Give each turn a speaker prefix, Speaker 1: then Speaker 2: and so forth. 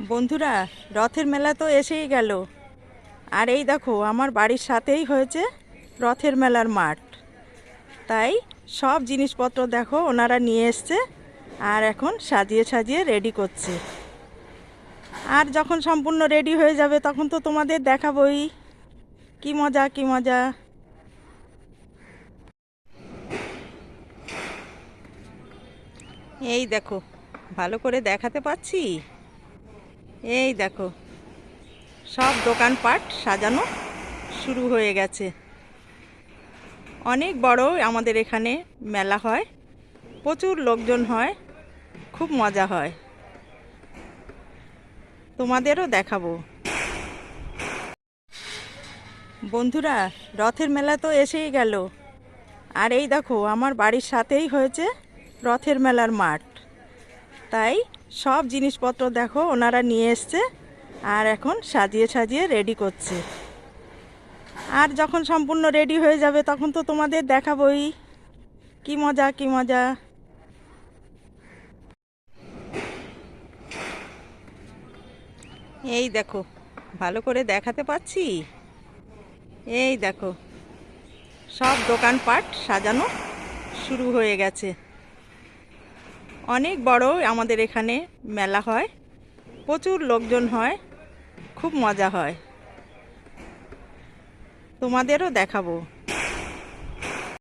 Speaker 1: বন্ধুরা, রথের মেলা তো এসেই গেল। আর এই দেখো, আমার বাড়ির সাথেই হয়েছে রথের মেলার মাঠ। তাই সব জিনিসপত্র দেখো, ওনারা নিয়ে এসছে আর এখন সাজিয়ে সাজিয়ে রেডি করছে। আর যখন সম্পূর্ণ রেডি হয়ে যাবে, তখন তো তোমাদের দেখাবই। কি মজা কি মজা। এই দেখো, ভালো করে দেখাতে পাচ্ছি? এই দেখো, সব দোকানপাট সাজানো শুরু হয়ে গেছে। অনেক বড় আমাদের এখানে মেলা হয়, প্রচুর লোকজন হয়, খুব মজা হয়। তোমাদেরও দেখাবো। বন্ধুরা, রথের মেলা তো এসেই গেল। আর এই দেখো, আমার বাড়ির সাথেই হয়েছে রথের মেলার মাঠ। তাই সব জিনিসপত্র দেখো, ওনারা নিয়ে এসছে আর এখন সাজিয়ে সাজিয়ে রেডি করছে। আর যখন সম্পূর্ণ রেডি হয়ে যাবে, তখন তো তোমাদের দেখাবই। কি মজা কি মজা। এই দেখো, ভালো করে দেখাতে পাচ্ছি? এই দেখো, সব দোকানপাট সাজানো শুরু হয়ে গেছে। অনেক বড় আমাদের এখানে মেলা হয় প্রচুর লোকজন হয় খুব মজা হয়। তোমাদেরও দেখাবো।